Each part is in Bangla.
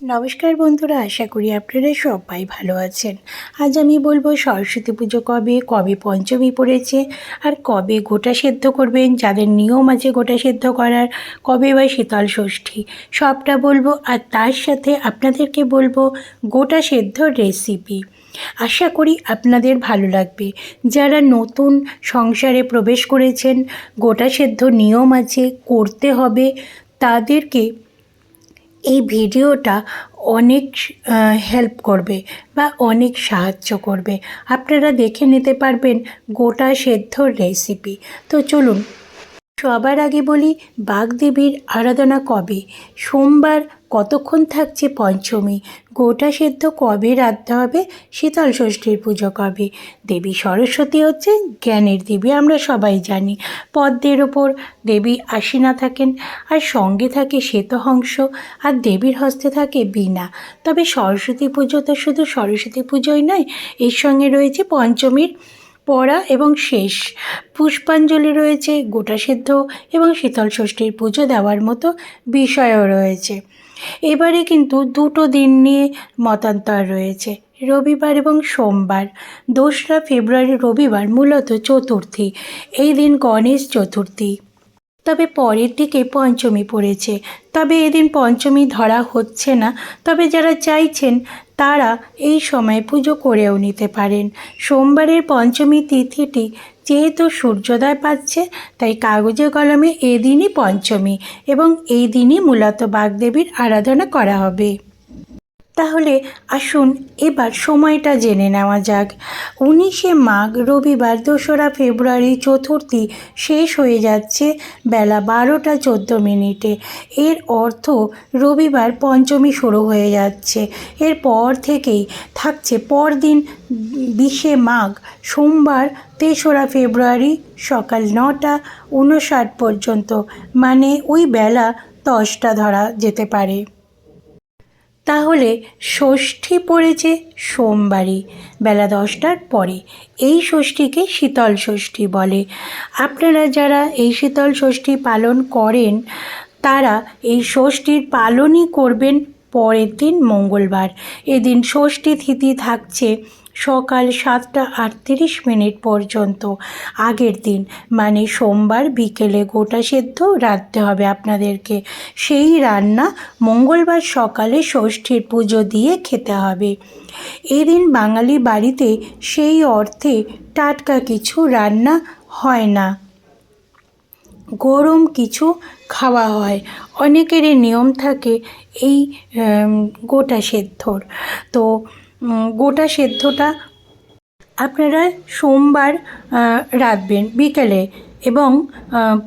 নমস্কার বন্ধুরা, আশা করি আপনারা সবাই ভালো আছেন। আজ আমি বলব সরস্বতী পুজো কবে কবে পঞ্চমী পড়েছে, আর কবে গোটা সেদ্ধ করবেন, যাদের নিয়ম আছে গোটা সেদ্ধ করার, কবে বা শীতল ষষ্ঠী, সবটা বলব, আর তার সাথে আপনাদেরকে বলব গোটা সেদ্ধ রেসিপি আশা করি আপনাদের ভালো লাগবে। যারা নতুন সংসারে প্রবেশ করেছেন, গোটা সেদ্ধ নিয়ম আছে, করতে হবে, তাদেরকে এই ভিডিওটা অনেক হেল্প করবে বা অনেক সাহায্য করবে। আপনারা দেখে নিতে পারবেন গোটা সেদ্ধর রেসিপি তো চলুন সবার আগে বলি, বাগদেবীর আরাধনা কবে? সোমবার কতক্ষণ থাকছে পঞ্চমী? গোটা সেদ্ধ কবে রাখতে হবে? শীতল ষষ্ঠীর পুজো কবে? দেবী সরস্বতী হচ্ছে জ্ঞানের দেবী, আমরা সবাই জানি। পদ্মের ওপর দেবী আসীনা থাকেন, আর সঙ্গে থাকে শ্বেতহংস আর দেবীর হস্তে থাকে বীণা। তবে সরস্বতী পুজো তো শুধু সরস্বতী পুজোই নয়, এর সঙ্গে রয়েছে পঞ্চমীর পড়া এবং শেষ। পুষ্পাঞ্জলি রয়েছে, গোটা সেদ্ধ এবং শীতল ষষ্ঠীর পুজো দেওয়ার মতো বিষয়ও রয়েছে। এবারে কিন্তু দুটো দিন নিয়ে মতান্তর রয়েছে, রবিবার এবং সোমবার। দোসরা ফেব্রুয়ারি রবিবার মূলত চতুর্থী, এই দিন গণেশ চতুর্থী। তবে পরের দিকে পঞ্চমী পড়েছে, তবে এদিন পঞ্চমী ধরা হচ্ছে না। তবে যারা চাইছেন তারা এই সময় পুজো করেও নিতে পারেন। সোমবারের পঞ্চমী তিথিটি যেহেতু সূর্যোদয় পাচ্ছে, তাই কাগজে কলমে এদিনই পঞ্চমী এবং এই দিনই মূলত বাগদেবীর আরাধনা করা হবে। তাহলে আসুন এবার সময়টা জেনে নেওয়া যাক। উনিশে মাঘ, রবিবার, দোসরা ফেব্রুয়ারি চতুর্থী শেষ হয়ে যাচ্ছে বেলা বারোটা চোদ্দ মিনিটে। এর অর্থ রবিবার পঞ্চমী শুরু হয়ে যাচ্ছে। এরপর থেকেই থাকছে পরদিন বিশে মাঘ, সোমবার, তেসরা ফেব্রুয়ারি সকাল নটা উনষাট পর্যন্ত। মানে ওই বেলা দশটা ধরা যেতে পারে। তাহলে ষষ্ঠী পড়েছে সোমবারই, বেলা দশটার পরে। এই ষষ্ঠীকে শীতল ষষ্ঠী বলে। আপনারা যারা এই শীতল ষষ্ঠী পালন করেন, তারা এই ষষ্ঠীর পালনই করবেন পরের দিন মঙ্গলবার। এদিন ষষ্ঠী তিথি থাকছে সকাল সাতটা আটত্রিশ মিনিট পর্যন্ত। আগের দিন মানে সোমবার বিকেলে গোটা সেদ্ধ রাঁধতে হবে আপনাদেরকে। সেই রান্না মঙ্গলবার সকালে ষষ্ঠীর পুজো দিয়ে খেতে হবে। এদিন বাঙালি বাড়িতে সেই অর্থে টাটকা কিছু রান্না হয় না। গরম কিছু খাওয়া হয়। অনেকেরই নিয়ম থাকে এই গোটা সেদ্ধর। তো গোটা সেদ্ধটা আপনারা সোমবার রাখবেন বিকেলে এবং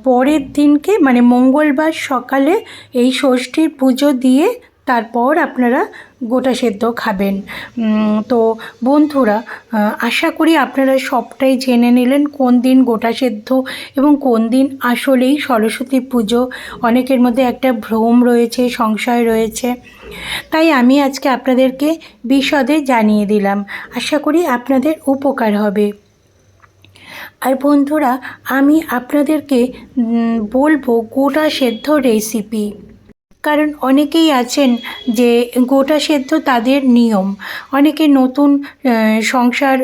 পরের দিনকে মানে মঙ্গলবার সকালে এই ষষ্ঠীর পুজো দিয়ে তারপর আপনারা গোটা সেদ্ধ খাবেন। তো বন্ধুরা আশা করি আপনারা সবটাই জেনে নিলেন কোন দিন গোটা সেদ্ধ এবং কোন দিন আসলেই সরস্বতী পুজো। অনেকের মধ্যে একটা ভ্রম রয়েছে, সংশয় রয়েছে। তাই আমি আজকে আপনাদেরকে বিশদে জানিয়ে দিলাম। আশা করি আপনাদের উপকার হবে। আর বন্ধুরা, আমি আপনাদেরকে বলব গোটা সেদ্ধ রেসিপি কারণ অনেকেই আছেন যে গোটা সেদ্ধ তাদের নিয়ম। অনেকে নতুন সংসার,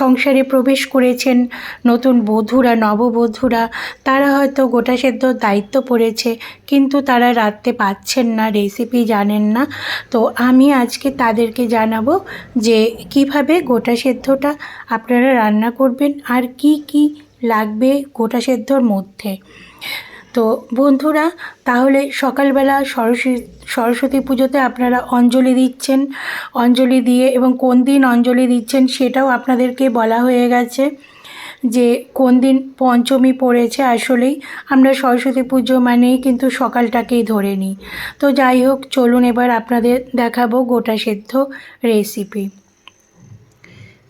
সংসারে প্রবেশ করেছেন, নতুন বধূরা, নববধূরা, তারা হয়তো গোটা সেদ্ধ দায়িত্ব পড়েছে, কিন্তু তারা রাঁধতে পারছেন না রেসিপি জানেন না। তো আমি আজকে তাদেরকে জানাব যে কীভাবে গোটা সেদ্ধটা আপনারা রান্না করবেন আর কি কি লাগবে গোটা সেদ্ধর মধ্যে। তো বন্ধুরা, তাহলে সকালবেলা সরস্বতী সরস্বতী পুজোতে আপনারা অঞ্জলি দিচ্ছেন। অঞ্জলি দিয়ে এবং কোন দিন অঞ্জলি দিচ্ছেন সেটাও আপনাদেরকে বলা হয়ে গেছে যে কোন দিন পঞ্চমী পড়েছে আসলেই আমরা সরস্বতী পুজো মানেই কিন্তু সকালটাকেই ধরে নিই। তো যাই হোক, চলুন এবার আপনাদের দেখাবো গোটা সেদ্ধ রেসিপি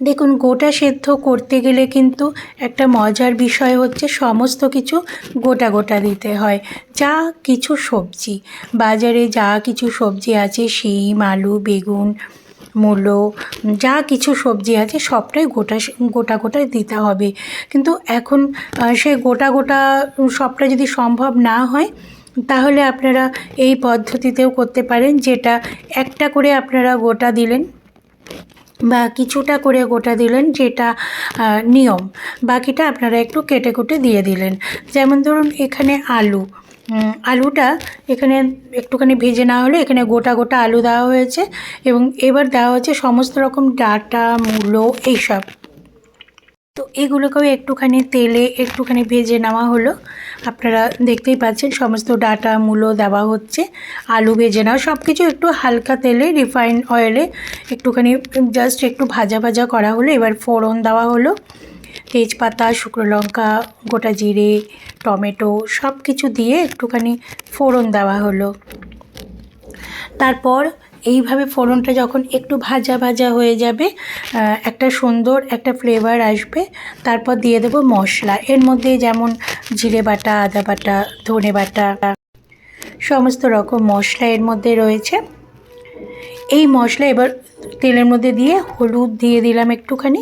দেখুন, গোটা সেদ্ধ করতে গেলে কিন্তু একটা মজার বিষয় হচ্ছে সমস্ত কিছু গোটা গোটা দিতে হয়। যা কিছু সবজি, বাজারে যা কিছু সবজি আছে, শিম, আলু, বেগুন, মূলো, যা কিছু সবজি আছে, সবটাই গোটা গোটা গোটা দিতে হবে। কিন্তু এখন সে গোটা গোটা সবটা যদি সম্ভব না হয়, তাহলে আপনারা এই পদ্ধতিতেও করতে পারেন, যেটা একটা করে আপনারা গোটা দিলেন বা কিছুটা করে গোটা দিলেন যেটা নিয়ম। বাকিটা আপনারা একটু কেটে কুটে দিয়ে দিলেন। যেমন ধরুন এখানে আলু। আলুটা এখানে একটুখানি ভেজে না হলে এখানে গোটা গোটা আলু দেওয়া হয়েছে এবং এবার দেওয়া হয়েছে সমস্ত রকম ডাটা, মূলো, এইসব। তো এগুলোকেও একটুখানি তেলে, একটুখানি ভেজে নেওয়া হলো। আপনারা দেখতেই পাচ্ছেন, সমস্ত ডাটা, মূলো দেওয়া হচ্ছে। আলু ভেজে নেওয়া সব কিছু একটু হালকা তেলে রিফাইন অয়েলে একটুখানি জাস্ট একটু ভাজা ভাজা করা হলো। এবার ফোড়ন দেওয়া হলো। তেজপাতা, শুকনো লঙ্কা, গোটা জিরে, টমেটো সব কিছু দিয়ে একটুখানি ফোড়ন দেওয়া হলো। তারপর এইভাবে ফোড়নটা যখন একটু ভাজা ভাজা হয়ে যাবে একটা সুন্দর একটা ফ্লেভার আসবে। তারপর দিয়ে দেবো মশলা। এর মধ্যে যেমন জিরে বাটা, আদা বাটা, ধনে বাটা, সমস্ত রকম মশলা এর মধ্যে রয়েছে। এই মশলা এবার তেলের মধ্যে দিয়ে হলুদ দিয়ে দিলাম একটুখানি।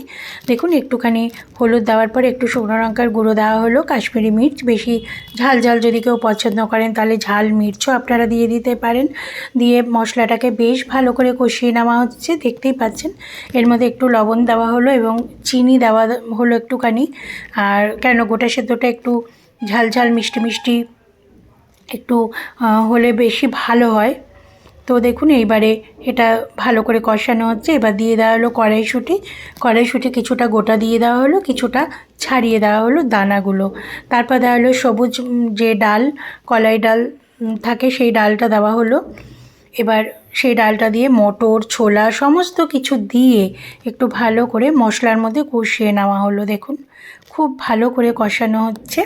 দেখুন, একটুখানি হলুদ দেওয়ার পর একটু শুকনো লঙ্কার গুঁড়ো দেওয়া হলো, কাশ্মীরি মির্চ। বেশি ঝাল ঝাল যদি কেউ পছন্দ করেন, তাহলে ঝাল মির্চও আপনারা দিয়ে দিতে পারেন। দিয়ে মশলাটাকে বেশ ভালো করে কষিয়ে নেওয়া হচ্ছে, দেখতেই পাচ্ছেন। এর মধ্যে একটু লবণ দেওয়া হলো এবং চিনি দেওয়া হলো একটুখানি। আর কেন গোটা সেদ্ধটা একটু ঝাল ঝাল মিষ্টি মিষ্টি একটু হলে বেশি ভালো হয়। তো দেখুন, এইবারে এটা ভালো করে কষানো হচ্ছে। এবার দিয়ে দেওয়া হলো কড়াইশুঁটি। কড়াইশুঁটি কিছুটা গোটা দিয়ে দেওয়া হলো, কিছুটা ছাড়িয়ে দেওয়া হলো দানাগুলো। তারপর দেওয়া হলো সবুজ যে ডাল, কলাই ডাল থাকে সেই ডালটা দেওয়া হলো। এবার সেই ডালটা দিয়ে মটর, ছোলা, সমস্ত কিছু দিয়ে একটু ভালো করে মশলার মধ্যে কষিয়ে নেওয়া হলো। দেখুন, খুব ভালো করে কষানো হচ্ছে।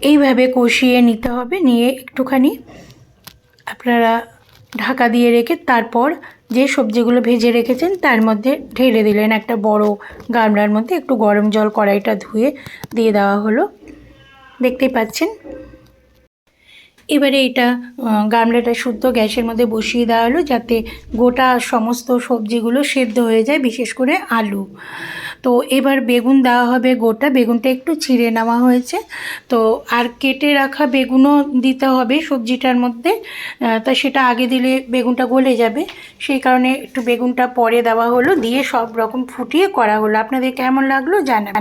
এইভাবে কষিয়ে নিতে হবে। নিয়ে একটুখানি আপনারা ঢাকা দিয়ে রেখে তারপর যে সবজিগুলো ভেজে রেখেছেন তার মধ্যে ঢেলে দিলেন একটা বড় গামলার মধ্যে একটু গরম জল কড়াইটা ধুয়ে দিয়ে দেওয়া হলো। দেখতেই পাচ্ছেন? এবারে এটা গামলাটা শুদ্ধ গ্যাসের মধ্যে বসিয়ে দেওয়া হলো যাতে গোটা সমস্ত সবজিগুলো সেদ্ধ হয়ে যায়, বিশেষ করে আলু। তো এবার বেগুন দেওয়া হবে গোটা, বেগুনটা একটু ছিঁড়ে নেওয়া হয়েছে। তো আর কেটে রাখা বেগুনও দিতে হবে সবজিটার মধ্যে তা সেটা আগে দিলে বেগুনটা গলে যাবে। সেই কারণে একটু বেগুনটা পরে দেওয়া হলো, দিয়ে সব রকম ফুটিয়ে করা হলো। আপনাদের কেমন লাগল জানাবেন।